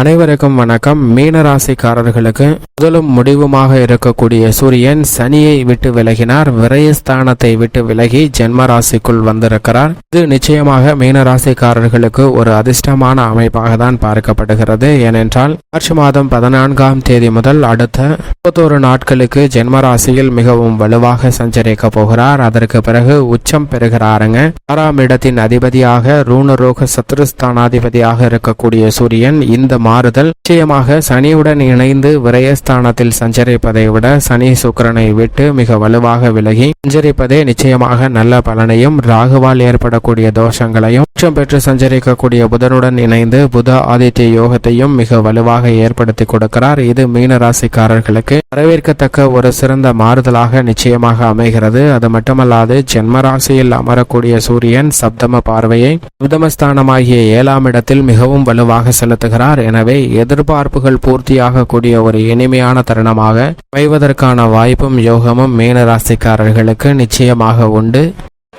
அனைவருக்கும் வணக்கம். மீனராசிக்காரர்களுக்கு முதலும் முடிவுமாக இருக்கக்கூடிய சூரியன் சனியை விட்டு விலகினார். விரயஸ்தானத்தை விட்டு விலகி ஜென்மராசிக்குள் வந்திருக்கிறார். இது நிச்சயமாக மீனராசிக்காரர்களுக்கு ஒரு அதிர்ஷ்டமான அமைப்பாக தான் பார்க்கப்படுகிறது. ஏனென்றால் மார்ச் மாதம் பதினான்காம் தேதி முதல் அடுத்த முப்பத்தோரு நாட்களுக்கு ஜென்மராசியில் மிகவும் வலுவாக சஞ்சரிக்க போகிறார். அதற்கு பிறகு உச்சம் பெறுகிறாருங்க. ஆறாம் இடத்தின் அதிபதியாக ரூணரோக சத்ருஸ்தானாதிபதியாக இருக்கக்கூடிய சூரியன் இந்த மாறுதல். நிச்சயமாக சனியுடன் இணைந்து விரயஸ்தானத்தில் சஞ்சரிப்பதை விட சனி சுக்கிரனை விட்டு மிக வலுவாக விலகி சஞ்சரிப்பதே நிச்சயமாக நல்ல பலனையும் ராகுவால் ஏற்படக்கூடிய தோஷங்களையும் உச்சம் பெற்று சஞ்சரிக்கக்கூடிய புதனுடன் இணைந்து புத ஆதித்ய யோகத்தையும் மிக வலுவாக ஏற்படுத்தி கொடுக்கிறார். இது மீன ராசிக்காரர்களுக்கு வரவேற்கத்தக்க ஒரு சிறந்த மாறுதலாக நிச்சயமாக அமைகிறது. அது மட்டுமல்லாது ஜென்ம ராசியில் அமரக்கூடிய சூரியன் சப்தம பார்வையை சப்தமஸ்தானமாகிய ஏழாம் இடத்தில் மிகவும் வலுவாக செலுத்துகிறார். எனவே எதிர்பார்ப்புகள் பூர்த்தியாகக்கூடிய ஒரு இனிமையான தருணமாக அமைவதற்கான வாய்ப்பும் யோகமும் மீன ராசிக்காரர்களுக்கு நிச்சயமாக உண்டு.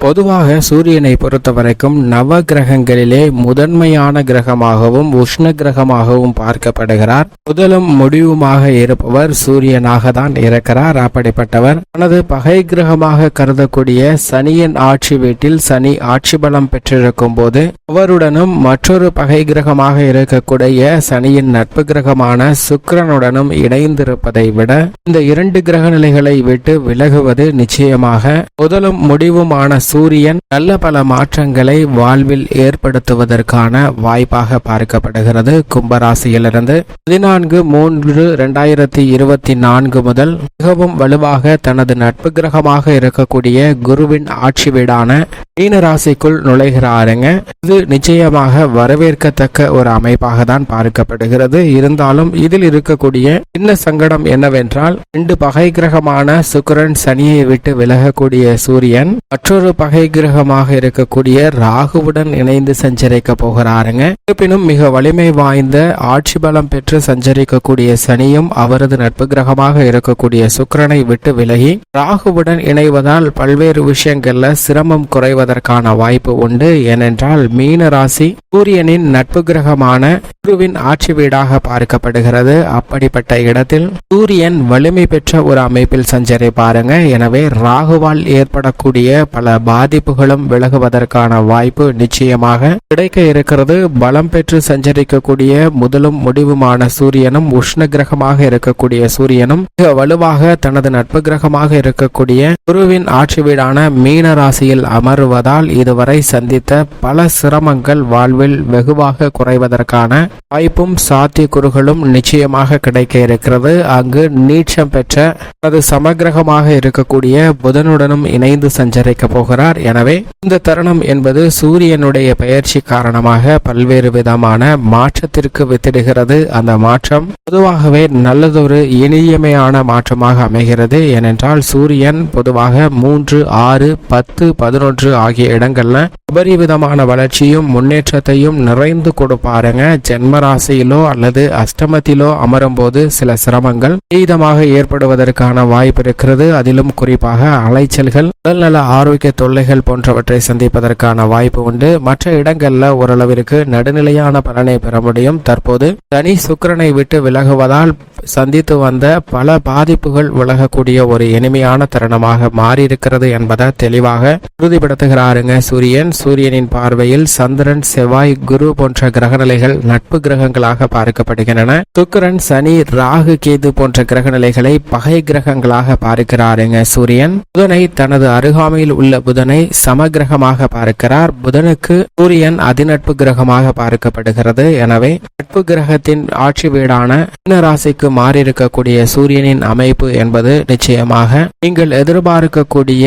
பொதுவாக சூரியனை பொறுத்த வரைக்கும் நவ கிரகங்களிலே முதன்மையான கிரகமாகவும் உஷ்ண கிரகமாகவும் பார்க்கப்படுகிறார். முதலும் முடிவுமாக இருப்பவர் சூரியனாக தான் இருக்கிறார். அப்படிப்பட்டவர் தனது பகை கிரகமாக கருதக்கூடிய சனியின் ஆட்சி வீட்டில் சனி ஆட்சி பலம் பெற்றிருக்கும் போது அவருடனும் மற்றொரு பகை கிரகமாக இருக்கக்கூடிய சனியின் நட்பு கிரகமான சுக்கரனுடனும் இணைந்திருப்பதை விட இந்த இரண்டு கிரக நிலைகளை விட்டு விலகுவது நிச்சயமாக முதலும் முடிவுமான சூரியன் நல்ல பல மாற்றங்களை வாழ்வில் ஏற்படுத்துவதற்கான வாய்ப்பாக பார்க்கப்படுகிறது. கும்பராசியிலிருந்து பதினான்கு மூன்று இரண்டாயிரத்தி இருபத்தி நான்கு முதல் மிகவும் வலுவாக தனது நட்பு கிரகமாக இருக்கக்கூடிய குருவின் ஆட்சி வீடான மீனராசிக்குள் நுழைகிறாருங்க. இது நிச்சயமாக வரவேற்கத்தக்க ஒரு அமைப்பாக தான் பார்க்கப்படுகிறது. இருந்தாலும் இதில் இருக்கக்கூடிய சின்ன சங்கடம் என்னவென்றால் ரெண்டு பகை கிரகமான சுக்கரன் சனியை விட்டு விலகக்கூடிய சூரியன் மற்றொரு பகை கிரகமாக இருக்கக்கூடிய ராகுவுடன் இணைந்து சஞ்சரிக்க போகிறாருங்க. இருப்பினும் மிக வலிமை வாய்ந்த ஆட்சி பலம் பெற்று சஞ்சரிக்கக்கூடிய சனியும் அவரது நட்பு கிரகமாக இருக்கக்கூடிய சுக்கிரனை விட்டு விலகி ராகுவுடன் இணைவதால் பல்வேறு விஷயங்கள்ல சிரமம் குறைவதற்கான வாய்ப்பு உண்டு. ஏனென்றால் மீன ராசி சூரியனின் நட்பு கிரகமான குருவின் ஆட்சி வீடாக பார்க்கப்படுகிறது. அப்படிப்பட்ட இடத்தில் சூரியன் வலிமை பெற்ற ஒரு அமைப்பில் சஞ்சரிப்பாருங்க எனவே ராகுவால் ஏற்படக்கூடிய பல பாதிப்புகளும் விலகுவதற்கான வாய்ப்பு நிச்சயமாக கிடைக்க இருக்கிறது. பலம் பெற்று சஞ்சரிக்கக்கூடிய முதலும் முடிவுமான சூரியனும் உஷ்ண கிரகமாக இருக்கக்கூடிய சூரியனும் மிக வலுவாக தனது நட்பு கிரகமாக இருக்கக்கூடிய குருவின் ஆட்சி வீடான மீன ராசியில் அமருவதால் இதுவரை சந்தித்த பல சிரமங்கள் வாழ்வில் வெகுவாக குறைவதற்கான வாய்ப்பும் சாத்தியக்கூறுகளும் நிச்சயமாக கிடைக்க இருக்கிறது. அங்கு நீட்சம் பெற்ற அது சமகிரகமாக இருக்கக்கூடிய புதனுடனும் இணைந்து சஞ்சரிக்க போகிறார். எனவே இந்த தருணம் என்பது சூரியனுடைய பயிற்சி காரணமாக பல்வேறு விதமான மாற்றத்திற்கு வித்திடுகிறது. அந்த மாற்றம் பொதுவாகவே நல்லதொரு இனியமையான மாற்றமாக அமைகிறது. ஏனென்றால் சூரியன் பொதுவாக மூன்று ஆறு பத்து பதினொன்று ஆகிய இடங்கள்ல அபரிவிதமான வளர்ச்சியும் முன்னேற்றத்தையும் நிறைந்து கொடுப்பாருங்க. ஜென்மராசியிலோ அல்லது அஷ்டமத்திலோ அமரும் போது சில சிரமங்கள் தீதமாக ஏற்படுவதற்கான வாய்ப்பு இருக்கிறது. அதிலும் குறிப்பாக அலைச்சல்கள் உடல்நல ஆரோக்கிய தொல்லைகள் போன்றவற்றை சந்திப்பதற்கான வாய்ப்பு உண்டு. மற்ற இடங்கள்ல ஓரளவிற்கு நடுநிலையான பலனை பெற முடியும். தற்போது தனி சுக்கரனை விட்டு விலகுவதால் சந்தித்து வந்த பல பாதிப்புகள் விலகக்கூடிய ஒரு இனிமையான தருணமாக மாறியிருக்கிறது என்பதை தெளிவாக உறுதிப்படுத்துகிறாருங்க சூரியன். சூரியனின் பார்வையில் சந்திரன் செவ்வாய் குரு போன்ற கிரகநிலைகள் நட்பு கிரகங்களாக பார்க்கப்படுகின்றன. சுக்கரன் சனி ராகு கேது போன்ற கிரகநிலைகளை பகை கிரகங்களாக பார்க்கிறாருங்க சூரியன். புதனை தனது அருகாமையில் உள்ள புதனை சமகிரகமாக பார்க்கிறார். புதனுக்கு சூரியன் அதிநட்பு கிரகமாக பார்க்கப்படுகிறது. எனவே நட்பு கிரகத்தின் ஆட்சி வீடான மீனராசிக்கு மாறியிருக்கக்கூடிய சூரியனின் அமைப்பு என்பது நிச்சயமாக நீங்கள் எதிர்பார்க்கக்கூடிய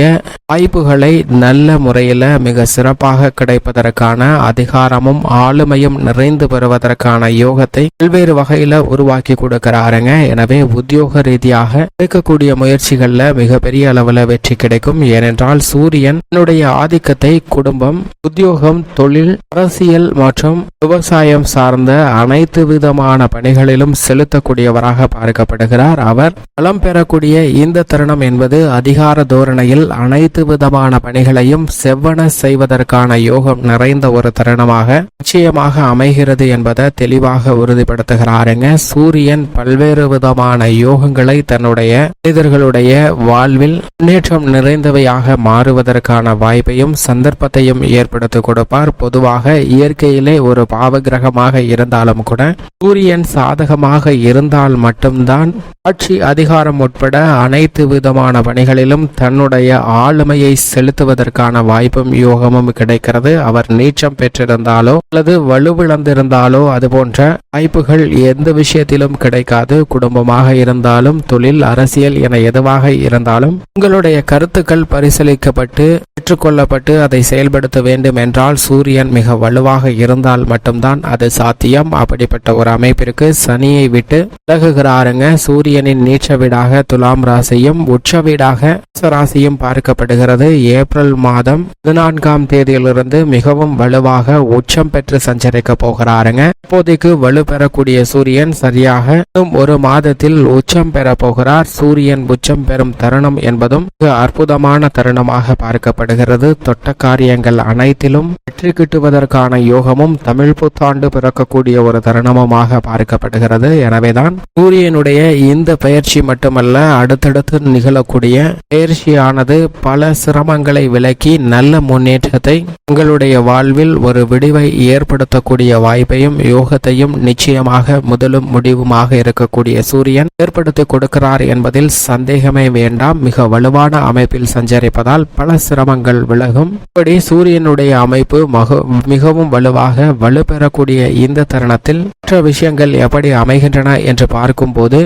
வாய்ப்புகளை நல்ல முறையில் மிக சிறப்பாக கிடைப்பதற்கான அதிகாரமும் ஆளுமையும் நிறைந்து பெறுவதற்கான யோகத்தை பல்வேறு வகையில் உருவாக்கி கொடுக்கிறாருங்க. எனவே உத்தியோக ரீதியாக எடுக்கக்கூடிய முயற்சிகள்ல மிகப்பெரிய அளவில் வெற்றி கிடைக்கும். ஏனென்றால் சூரியன் தன்னுடைய ஆதிக்கத்தை குடும்பம் உத்தியோகம் தொழில் அரசியல் மற்றும் விவசாயம் சார்ந்த அனைத்து விதமான பணிகளிலும் செலுத்தக்கூடியவராக நபராக பார்க்கப்படுகிறார் அவர். பலம் பெறக்கூடிய இந்த தருணம் என்பது அதிகார தோரணையில் அனைத்து விதமான பணிகளையும் செவ்வன செய்வதற்கான யோகம் நிறைந்த ஒரு தருணமாக நிச்சயமாக அமைகிறது என்பதை தெளிவாக உறுதிப்படுத்துகிறாருங்க. சூரியன் பல்வேறு விதமான யோகங்களை தன்னுடைய மனிதர்களுடைய வாழ்வில் முன்னேற்றம் நிறைந்தவையாக மாறுவதற்கான வாய்ப்பையும் சந்தர்ப்பத்தையும் ஏற்படுத்தி கொடுப்பார். பொதுவாக இயற்கையிலே ஒரு பாவகிரகமாக இருந்தாலும் கூட சூரியன் சாதகமாக இருந்தால் மட்டும்தான். ஆட்சி அதிகாரம் உட்பட அனைத்து விதமான பணிகளிலும் தன்னுடைய ஆளுமையை செலுத்துவதற்கான வாய்ப்பும் யோகமும் கிடைக்கிறது. அவர் நீச்சம் பெற்றிருந்தாலோ அல்லது வலுவிழந்திருந்தாலோ அது போன்ற வாய்ப்புகள் எந்த விஷயத்திலும் கிடைக்காது. குடும்பமாக இருந்தாலும் தொழில் அரசியல் என எதுவாக இருந்தாலும் உங்களுடைய கருத்துக்கள் பரிசீலிக்கப்பட்டு ஏற்றுக்கொள்ளப்பட்டு அதை செயல்படுத்த வேண்டும் என்றால் சூரியன் மிக வலுவாக இருந்தால் மட்டும்தான் அது சாத்தியம். அப்படிப்பட்ட ஒரு அமைப்பிற்கு சனியை விட்டு உலக விலகுகிறாருங்க சூரியனின் நீச்ச வீடாக துலாம் ராசியும் உச்ச வீடாக ராசியும் பார்க்கப்படுகிறது. ஏப்ரல் மாதம் பதினான்காம் தேதியிலிருந்து மிகவும் வலுவாக உச்சம் பெற்று சஞ்சரிக்க போகிறாருங்க. இப்போதைக்கு வலு பெறக்கூடிய சூரியன் சரியாக ஒரு மாதத்தில் உச்சம் பெற போகிறார். சூரியன் உச்சம் பெறும் தருணம் என்பதும் மிக அற்புதமான தருணமாக பார்க்கப்படுகிறது. தொட்ட காரியங்கள் அனைத்திலும் வெற்றி கிட்டுவதற்கான யோகமும் தமிழ் புத்தாண்டு பிறக்கக்கூடிய ஒரு தருணமுமாக பார்க்கப்படுகிறது. எனவேதான் சூரியனுடைய இந்த பயிற்சி மட்டுமல்ல அடுத்தடுத்து நிகழக்கூடிய பயிற்சியானது பல சிரமங்களை விலக்கி நல்ல முன்னேற்றத்தை உங்களுடைய வாழ்வில் ஒரு விடிவை ஏற்படுத்தக்கூடிய வாய்ப்பையும் யோகத்தையும் நிச்சயமாக முதலும் முடிவுமாக இருக்கக்கூடிய சூரியன் ஏற்படுத்தி கொடுக்கிறார் என்பதில் சந்தேகமே வேண்டாம். மிக வலுவான அமைப்பில் சஞ்சரிப்பதால் பல சிரமங்கள் விலகும். இப்படி சூரியனுடைய அமைப்பு மக- மிகவும் வலுவாக வலுப்பெறக்கூடிய இந்த தருணத்தில் மற்ற விஷயங்கள் எப்படி அமைகின்றன என்று பார்க்கும்போது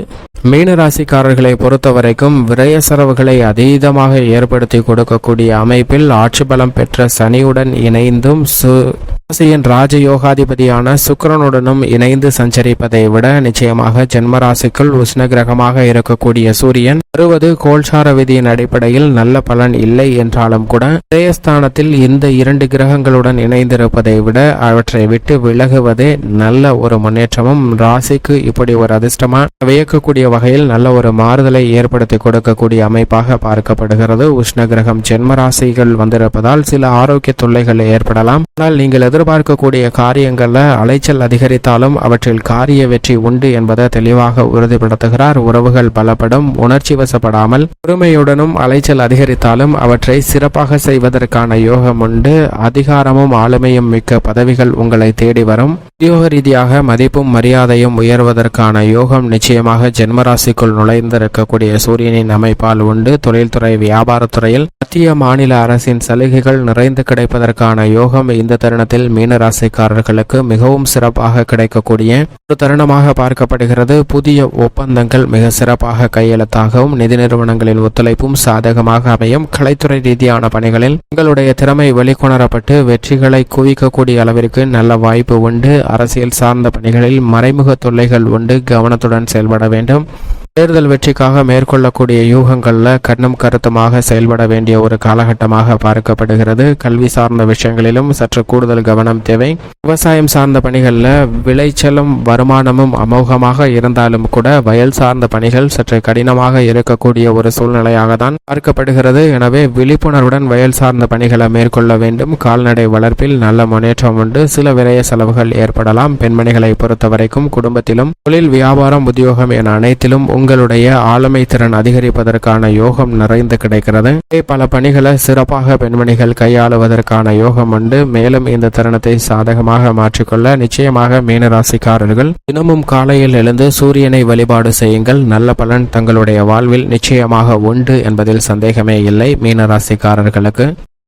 மீனராசிக்காரர்களை பொறுத்தவரைக்கும் விரய செலவுகளை அதீதமாக ஏற்படுத்தி கொடுக்கக்கூடிய அமைப்பில் ஆட்சி பலம் பெற்ற சனியுடன் இணைந்தும் சு ராசியின் ராஜயோகாதிபதியான சுக்கரனுடனும் இணைந்து சஞ்சரிப்பதை விட நிச்சயமாக ஜென்மராசிக்குள் உஷ்ண கிரகமாக இருக்கக்கூடிய சூரியன் வருவது கோல்சார விதியின் அடிப்படையில் நல்ல பலன் இல்லை என்றாலும் கூட விரயஸ்தானத்தில் இந்த இரண்டு கிரகங்களுடன் இணைந்திருப்பதை விட அவற்றை விட்டு விலகுவதே நல்ல ஒரு முன்னேற்றமும். ராசிக்கு இப்படி ஒரு அதிர்ஷ்டமா வியக்கக்கூடிய வகையில் நல்ல ஒரு மாறுதலை ஏற்படுத்தி கொடுக்கக்கூடிய அமைப்பாக பார்க்கப்படுகிறது. உஷ்ண கிரகம் ஜென்மராசிகள் வந்திருப்பதால் சில ஆரோக்கிய தொல்லைகள் ஏற்படலாம். ஆனால் நீங்கள் எதிர்பார்க்கக்கூடிய காரியங்களில் அலைச்சல் அதிகரித்தாலும் அவற்றில் காரிய வெற்றி உண்டு என்பதை தெளிவாக உறுதிப்படுத்துகிறார். உறவுகள் பலப்படும் உணர்ச்சி வசப்படாமல் பொறுமையுடனும் அலைச்சல் அதிகரித்தாலும் அவற்றை சிறப்பாக செய்வதற்கான யோகம் உண்டு. அதிகாரமும் ஆளுமையும் மிக்க பதவிகள் உங்களை தேடி வரும். உத்தியோக ரீதியாக மதிப்பும் மரியாதையும் உயர்வதற்கான யோகம் நிச்சயமாக ஜென்மராசிக்குள் நுழைந்திருக்கக்கூடிய சூரியனின் அமைப்பால் உண்டு. தொழில்துறை வியாபாரத்துறையில் மத்திய மாநில அரசின் சலுகைகள் நிறைந்து கிடைப்பதற்கான யோகம் இந்த தருணத்தில் மீனராசிக்காரர்களுக்கு மிகவும் சிறப்பாக கிடைக்கக்கூடிய ஒரு தருணமாக பார்க்கப்படுகிறது. புதிய ஒப்பந்தங்கள் மிக சிறப்பாக கையெழுத்தாகவும் நிதி நிறுவனங்களின் ஒத்துழைப்பும் சாதகமாக அமையும். கலைத்துறை ரீதியான பணிகளில் உங்களுடைய திறமை வெளிக்கொணரப்பட்டு வெற்றிகளை குவிக்கக்கூடிய அளவிற்கு நல்ல வாய்ப்பு உண்டு. அரசியல் சார்ந்த பணிகளில் மறைமுக தொல்லைகள் உண்டு. கவனத்துடன் செயல்பட வேண்டும். தேர்தல் வெற்றிக்காக மேற்கொள்ளக்கூடிய யூகங்களில் கண்ணும் கருத்துமாக செயல்பட வேண்டிய ஒரு காலகட்டமாக பார்க்கப்படுகிறது. கல்வி சார்ந்த விஷயங்களிலும் சற்று கூடுதல் கவனம் தேவை. விவசாயம் சார்ந்த பணிகளில் விளைச்சலும் வருமானமும் அமோகமாக இருந்தாலும் கூட வயல் சார்ந்த பணிகள் சற்று கடினமாக இருக்கக்கூடிய ஒரு சூழ்நிலையாக தான் பார்க்கப்படுகிறது. எனவே விழிப்புணர்வுடன் வயல் சார்ந்த பணிகளை மேற்கொள்ள வேண்டும். கால்நடை வளர்ப்பில் நல்ல முன்னேற்றம் உண்டு. சில விரைய செலவுகள் ஏற்படலாம். பெண்மணிகளை பொறுத்தவரைக்கும் குடும்பத்திலும் தொழில் வியாபாரம் உத்தியோகம் என அனைத்திலும் உங்களுடைய ஆளுமை திறன் அதிகரிப்பதற்கான யோகம் நிறைந்து கிடைக்கிறது. பல பணிகளை சிறப்பாக பெண்மணிகள் கையாளுவதற்கான யோகம் உண்டு. மேலும் இந்த தருணத்தை சாதகமாக மாற்றிக்கொள்ள நிச்சயமாக மீனராசிக்காரர்கள் தினமும் காலையில் எழுந்து சூரியனை வழிபாடு செய்யுங்கள். நல்ல பலன் தங்களுடைய வாழ்வில் நிச்சயமாக உண்டு என்பதில் சந்தேகமே இல்லை மீனராசிக்காரர்களுக்கு.